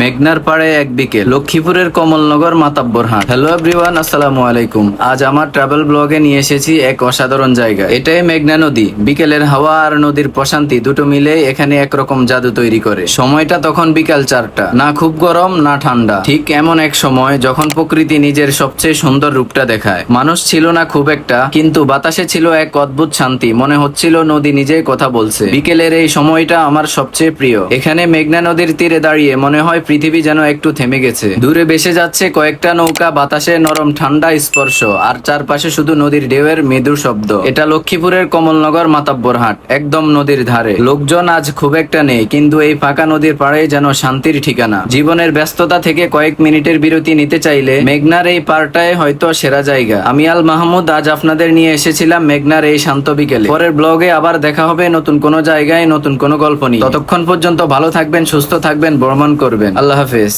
মেঘনার পাড়ে এক বিকেল লক্ষ্মীপুরের কমলনগর মাতাব্বর হাট। হ্যালো এভরিওয়ান আসসালামু আলাইকুম। আজ আমার ট্রাভেল ব্লগে নিয়ে এসেছি এক অসাধারণ জায়গা। এটাই মেঘনা নদী। বিকেলের হাওয়া আর নদীর প্রশান্তি দুটো মিলে এখানে একরকম জাদু তৈরি করে। সময়টা তখন বিকাল চারটা। না খুব গরম, না ঠান্ডা। ঠিক এমন এক সময় যখন প্রকৃতি নিজের সবচেয়ে সুন্দর রূপটা দেখায়। মানুষ ছিল না খুব একটা, কিন্তু বাতাসে ছিল এক অদ্ভুত শান্তি। মনে হচ্ছিল নদী নিজেই কথা বলছে। বিকেলের এই সময়টা আমার সবচেয়ে প্রিয়। এখানে মেঘনা নদীর তীরে দাঁড়িয়ে মনে হয় পৃথিবী যেন একটু থেমে গেছে। দূরে বেসে যাচ্ছে কয়েকটা নৌকা, বাতাসে নরম ঠান্ডা স্পর্শ, আর চারপাশে শুধু নদীর ঢেউয়ের মৃদু শব্দ। এটা লক্ষ্মীপুরের কমলনগর মাতাব্বর হাট, একদম নদীর ধারে। লোকজন আজ খুব একটা নেই, কিন্তু এই ফাঁকা নদীর পাড়ে যেন শান্তির ঠিকানা। জীবনের ব্যস্ততা থেকে কয়েক মিনিটের বিরতি নিতে চাইলে মেঘনার এই পাড়টায় হয়তো সেরা জায়গা। আমি আল মাহমুদ, আজ আপনাদের নিয়ে এসেছিলাম মেঘনার এই শান্ত বিকেলে। পরের ব্লগে আবার দেখা হবে নতুন কোনো জায়গায় নতুন কোনো গল্প নিয়ে। ততক্ষণ পর্যন্ত ভালো থাকবেন, সুস্থ থাকবেন ভ্রমণ করবেন। আল্লাহ হাফেজ